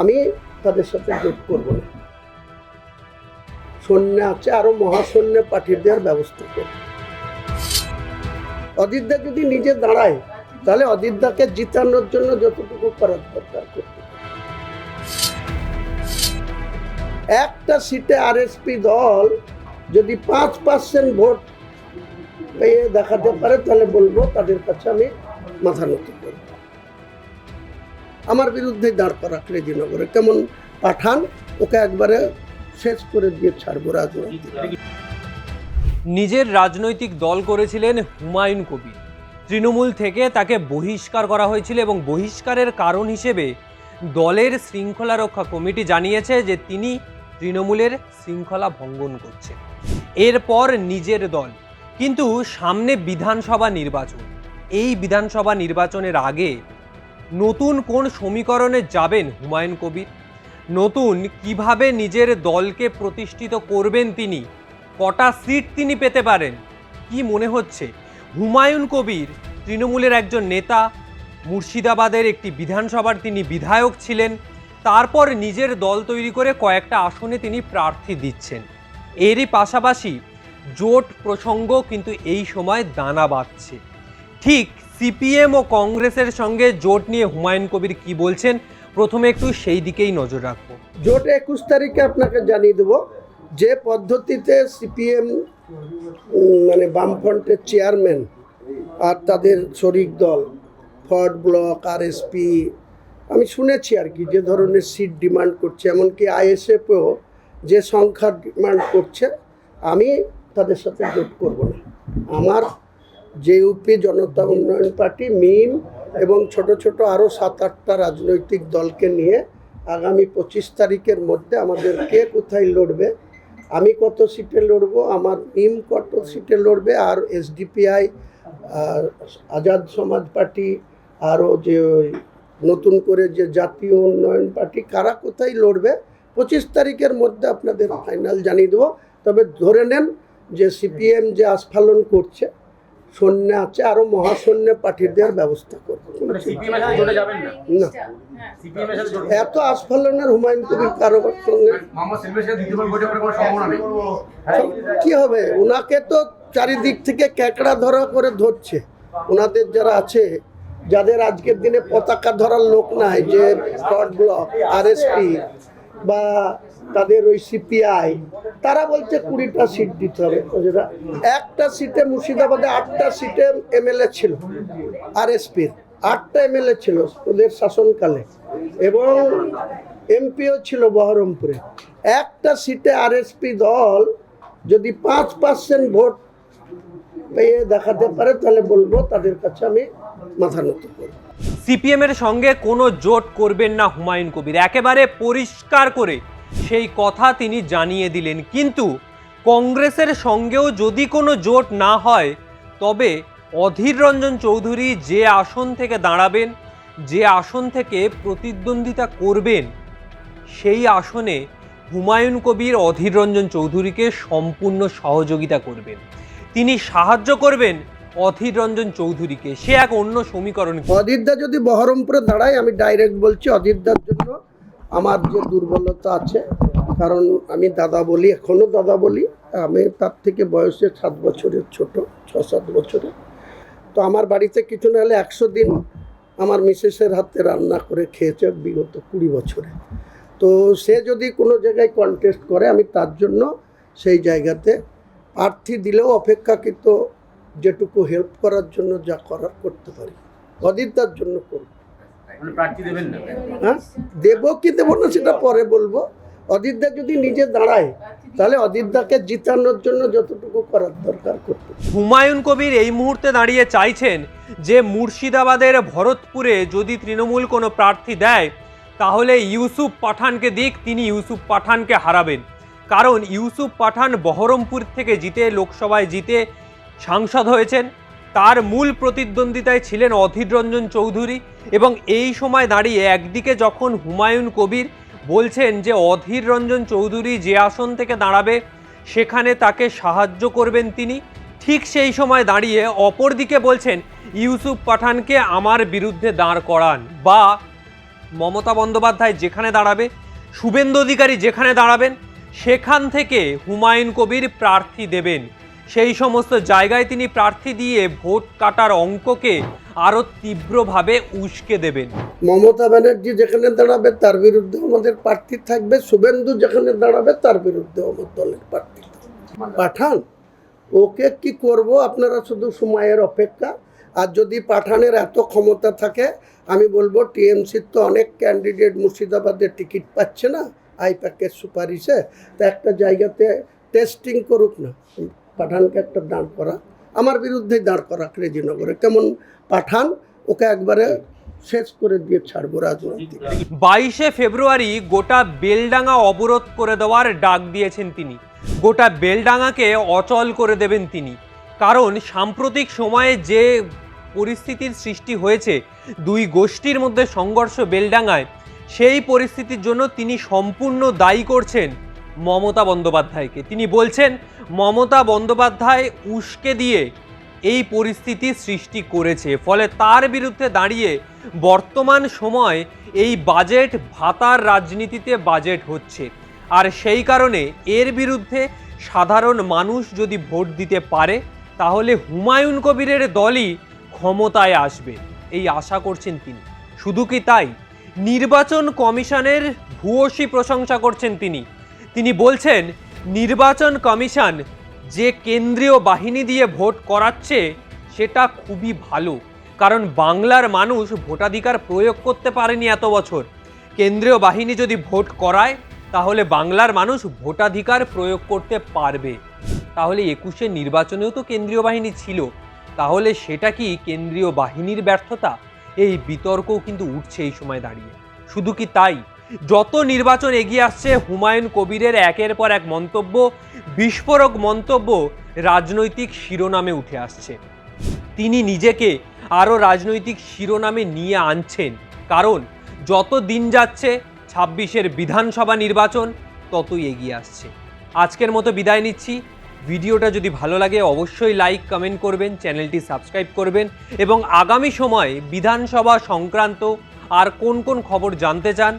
আমি তাদের সাথে জোট করব না। সৈন্য আছে, আরও মহাসৈন্য পাঠিয়ে দেওয়ার ব্যবস্থা করব। অদিতদা যদি নিজে দাঁড়ায়, তাহলে অদিতদাকে জিতানোর জন্য যতটুকু করার দরকার করতে। একটা সিটে আরএসপি দল যদি পাঁচ পার্সেন্ট ভোট পেয়ে দেখাতে পারে, তাহলে বলব তাদের কাছে আমি মাথা নত করব। আমার বিরুদ্ধে দাঁড় করা রেজিনগরে। কেমন পাঠান, ওকে একবারে শেষ করে দিয়ে ছাড়বো রাজনীতি নিজের রাজনৈতিক দল করেছিলেন হুমায়ুন কবির। তৃণমূল থেকে তাকে বহিষ্কার করা হয়েছিল এবং বহিষ্কারের কারণ হিসেবে দলের শৃঙ্খলা রক্ষা কমিটি জানিয়েছে যে তিনি তৃণমূলের শৃঙ্খলা ভঙ্গন করছেন। এরপর নিজের দল। কিন্তু সামনে বিধানসভা নির্বাচন। এই বিধানসভা নির্বাচনের আগে নতুন কোন সমীকরণে যাবেন হুমায়ুন কবির? নতুন কীভাবে নিজের দলকে প্রতিষ্ঠিত করবেন তিনি? কটা সিট তিনি পেতে পারেন? কি মনে হচ্ছে? হুমায়ুন কবির তৃণমূলের একজন নেতা, মুর্শিদাবাদের একটি বিধানসভার তিনি বিধায়ক ছিলেন, তারপর নিজের দল তৈরি করে কয়েকটা আসনে তিনি প্রার্থী দিচ্ছেন। এরই পাশাপাশি জোট প্রসঙ্গ কিন্তু এই সময় দানা বাঁধছে। ঠিক সিপিএম ও কংগ্রেসের সঙ্গে জোট নিয়ে হুমায়ুন কবির কি বলছেন? প্রথমে একটু সেই দিকেই নজর রাখব। জোট একুশ তারিখে আপনাকে জানিয়ে দেবো, যে পদ্ধতিতে সিপিএম মানে বামফ্রন্টের চেয়ারম্যান আর তাদের শরিক দল, ফর্ড ব্লক, আরএসপি, আমি শুনেছি আর কি, যে ধরনের সিট ডিমান্ড করছে। এমনকি আইএসএফও যে সংখ্যা ডিমান্ড করছে, আমি তাদের সাথে জোট করব না। আমার যে ইউপি জনতা উন্নয়ন পার্টি, মিম এবং ছোট ছোট আরও সাত আটটা রাজনৈতিক দলকে নিয়ে আগামী পঁচিশ তারিখের মধ্যে আমাদের কে কোথায় লড়বে, আমি কত সিটে লড়বো, আমার মিম কত সিটে লড়বে, আর এসডিপিআই আজাদ সমাজ পার্টি আরও যে নতুন করে যে জাতীয় উন্নয়ন পার্টি, কারা কোথায় লড়বে, পঁচিশ তারিখের মধ্যে আপনাদের ফাইনাল জানিয়ে দেবো। তবে ধরে নেন যে সিপিএম যে আস্ফালন করছে সৈন্য আছে আরও মহাসৈন্য পাঠিয়ে দেওয়ার ব্যবস্থা করবে। কোনো চিন্তা সিপিএম এর সাথে জোটে যাবেন না? না। সিপিএম এর সাথে জোটে এত আস্ফালনের হুমায়ুন কবির সঙ্গে। করার কোনো সম্ভাবনা নেই? হ্যাঁ? কি হবে? ওনাকে তো চারিদিক থেকে ক্যাকড়া ধরা করে ধরছে। ওনাদের যারা আছে যাদের আজকের দিনে পতাকা ধরার লোক নাই যে ব্লক আরএসপি বা তাদের ওই সিপিআই তারা বলছে কুড়িটা সিট দিতে হবে। ওদের একটা সিটে মুর্শিদাবাদে আটটা সিটে এমএলএ ছিল আরএসপির আটটা এমএলএ ছিল ওদের শাসনকালে। এবং এমপিও ছিল বহরমপুরে। একটা সিটে আরএসপি দল যদি পাঁচ পার্সেন্ট ভোট পেয়ে দেখাতে পারে, তাহলে বলব তাদের কাছে আমি মাথা নত করব। সিপিএম এর সঙ্গে কোনো জোট করবেন না হুমায়ুন কবির। একেবারে পরিষ্কার করে সেই কথা তিনি জানিয়ে দিলেন। কিন্তু কংগ্রেসের সঙ্গেও যদি কোনো জোট না হয়, তবে অধীর রঞ্জন চৌধুরী যে আসন থেকে দাঁড়াবেন, যে আসন থেকে প্রতিদ্বন্দ্বিতা করবেন, সেই আসনে হুমায়ুন কবির, অধীর রঞ্জন চৌধুরীকে সম্পূর্ণ সহযোগিতা করবেন। তিনি সাহায্য করবেন অধীর রঞ্জন চৌধুরীকে। সে এক অন্য সমীকরণ অদিতদা যদি বহরমপুরে দাঁড়ায়, আমি ডাইরেক্ট বলছি অদিতদার জন্য আমার যে দুর্বলতা আছে, কারণ আমি দাদা বলি এখনও দাদা বলি, আমি তার থেকে বয়সে সাত বছরের ছোট ছ সাত বছরের তো আমার বাড়িতে কিছু না হলে একশো দিন আমার মিসেসের হাতে রান্না করে খেয়েছে বিগত কুড়ি বছরে। তো সে যদি কোনো জায়গায় কন্টেস্ট করে, আমি তার জন্য সেই জায়গাতে প্রার্থী দিলেও অপেক্ষাকৃত যেটুকু হেল্প করার জন্য যা করার করতে পারি। অদিতদার জন্য করব। মানে প্রার্থী দেবেন না? হ্যাঁ? দেবো কি দেবো না সেটা পরে বলব। অদিতদা যদি নিজে দাঁড়ায় তাহলে অদিতদাকে জিতানোর জন্য যতটুকু করার দরকার করতে হুমায়ুন কবির এই মুহূর্তে দাঁড়িয়ে চাইছেন যে মুর্শিদাবাদের ভরতপুরে যদি তৃণমূল কোনো প্রার্থী দেয় তাহলে ইউসুফ পাঠানকে দিক তিনি ইউসুফ পাঠানকে হারাবেন। কারণ ইউসুফ পাঠান বহরমপুর থেকে জিতে লোকসভায় জিতে সাংসদ হয়েছেন। তার মূল প্রতিদ্বন্দ্বিতায় ছিলেন অধীর রঞ্জন চৌধুরী এবং এই সময় দাঁড়িয়ে একদিকে যখন হুমায়ুন কবির বলছেন যে অধীর রঞ্জন চৌধুরী যে আসন থেকে দাঁড়াবে, সেখানে তাকে সাহায্য করবেন তিনি, ঠিক সেই সময় দাঁড়িয়ে অপরদিকে বলছেন, ইউসুফ পাঠানকে আমার বিরুদ্ধে দাঁড় করান। বা মমতা বন্দ্যোপাধ্যায় যেখানে দাঁড়াবে, শুভেন্দু অধিকারী যেখানে দাঁড়াবেন, সেখান থেকে হুমায়ুন কবির প্রার্থী দেবেন। সেই সমস্ত জায়গায় তিনি প্রার্থী দিয়ে ভোট কাটার অঙ্ককে আরও তীব্রভাবে উস্কে দেবেন। মমতা ব্যানার্জি যেখানে দাঁড়াবে তার বিরুদ্ধে আমাদের প্রার্থী থাকবে, শুভেন্দু যেখানে দাঁড়াবে তার বিরুদ্ধে আমার দলের প্রার্থী পাঠান, ওকে কি করব? আপনারা শুধু সময়ের অপেক্ষা। আর যদি পাঠানের এত ক্ষমতা থাকে, আমি বলব টিএমসির তো অনেক ক্যান্ডিডেট মুর্শিদাবাদে টিকিট পাচ্ছে না আই প্যাকেজ সুপারিশে। তা একটা জায়গাতে টেস্টিং করুক না। পাঠানকে একটা দাঁড় করা, আমার বিরুদ্ধেই দাঁড় করা ক্রেজিনগরে। কেমন পাঠান, ওকে একবারে শেষ করে দিয়ে ছাড়বো রাজনৈতিক বাইশে ফেব্রুয়ারি গোটা বেলডাঙ্গা অবরোধ করে দেওয়ার ডাক দিয়েছেন তিনি। গোটা বেলডাঙ্গাকে অচল করে দেবেন তিনি। কারণ সাম্প্রতিক সময়ে যে পরিস্থিতির সৃষ্টি হয়েছে, দুই গোষ্ঠীর মধ্যে সংঘর্ষ বেলডাঙ্গায়, সেই পরিস্থিতির জন্য তিনি সম্পূর্ণ দায়ী করছেন মমতা বন্দ্যোপাধ্যায়কে। তিনি বলছেন, মমতা বন্দ্যোপাধ্যায় উস্কে দিয়ে এই পরিস্থিতি সৃষ্টি করেছে। ফলে তার বিরুদ্ধে দাঁড়িয়ে বর্তমান সময় এই বাজেট ভাতার রাজনীতিতে বাজেট হচ্ছে। আর সেই কারণে এর বিরুদ্ধে সাধারণ মানুষ যদি ভোট দিতে পারে, তাহলে হুমায়ুন কবিরের দলই ক্ষমতায় আসবে। এই আশা করছেন তিনি। শুধু কি তাই? নির্বাচন কমিশনের ভূয়সী প্রশংসা করছেন তিনি। তিনি বলছেন, নির্বাচন কমিশন যে কেন্দ্রীয় বাহিনী দিয়ে ভোট করাচ্ছে, সেটা খুবই ভালো। কারণ বাংলার মানুষ ভোটাধিকার প্রয়োগ করতে পারেনি এত বছর। কেন্দ্রীয় বাহিনী যদি ভোট করায়, তাহলে বাংলার মানুষ ভোটাধিকার প্রয়োগ করতে পারবে। তাহলে একুশে নির্বাচনেও তো কেন্দ্রীয় বাহিনী ছিল। তাহলে সেটা কি কেন্দ্রীয় বাহিনীর ব্যর্থতা? এই বিতর্কও কিন্তু উঠছে এই সময় দাঁড়িয়ে। শুধু কি তাই? যত নির্বাচন এগিয়ে আসছে, হুমায়ুন কবিরের একের পর এক মন্তব্য, বিস্ফোরক মন্তব্য রাজনৈতিক শিরোনামে উঠে আসছে। তিনি নিজেকে আরও রাজনৈতিক শিরোনামে নিয়ে আনছেন। কারণ, যত দিন যাচ্ছে, ছাব্বিশের বিধানসভা নির্বাচন, ততই এগিয়ে আসছে। আজকের মতো বিদায় নিচ্ছি। ভিডিওটা যদি ভালো লাগে, অবশ্যই লাইক, কমেন্ট করবেন, চ্যানেলটি সাবস্ক্রাইব করবেন এবং আগামী সময়ে বিধানসভা সংক্রান্ত আর কোন কোন খবর জানতে চান